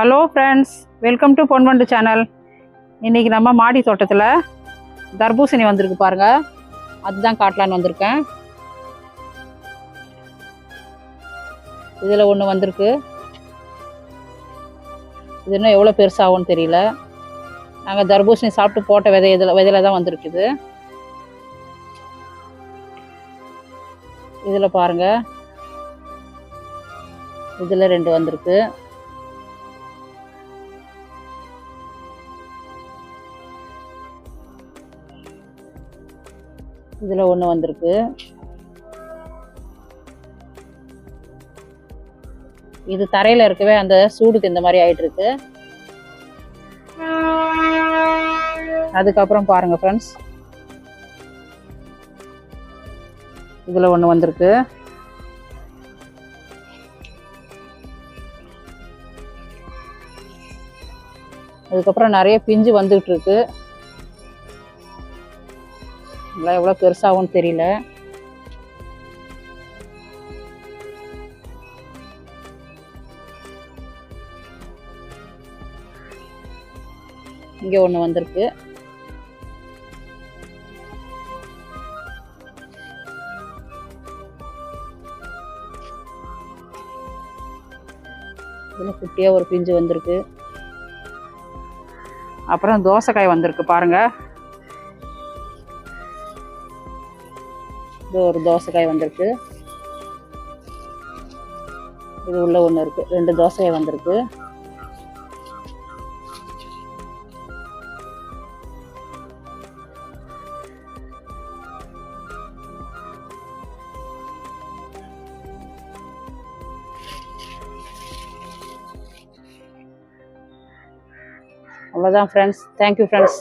Hello friends welcome to Ponvandu channel இன்றைக்கி நம்ம மாடி தோட்டத்தில் தர்பூசணி வந்திருக்கு பாருங்கள் அதுதான் காட்டலான்னு வந்திருக்கேன். இதில் ஒன்று வந்திருக்கு. இது இன்னும் எவ்வளோ பெருசாகும்னு தெரியல. நாங்கள் தர்பூசணி சாப்பிட்டு போட்ட விதை இதில் விதையில தான் வந்திருக்குது. இதில் பாருங்கள் இதில் ரெண்டு வந்திருக்கு. இதில் ஒன்று வந்திருக்கு. இது தரையில் இருக்கவே அந்த சூடுக்கு இந்த மாதிரி ஆயிட்டுருக்கு. அதுக்கப்புறம் பாருங்க ஃப்ரெண்ட்ஸ் இதில் ஒன்று வந்திருக்கு. அதுக்கப்புறம் நிறைய பிஞ்சு வந்துகிட்டு இருக்கு நல்லா எவ்வளோ பெருசாகும்னு தெரியல. இங்கே ஒன்று வந்திருக்கு. இதில் குட்டியாக ஒரு பிஞ்சு வந்திருக்கு. அப்புறம் தோசைக்காய் வந்திருக்கு பாருங்க. இது ஒரு தோசைக்காய் வந்திருக்கு. இது உள்ள ஒன்று இருக்கு. ரெண்டு தோசைக்காய் வந்திருக்கு. அவ்வளோதான் ஃப்ரெண்ட்ஸ் தேங்க்யூ ஃப்ரெண்ட்ஸ்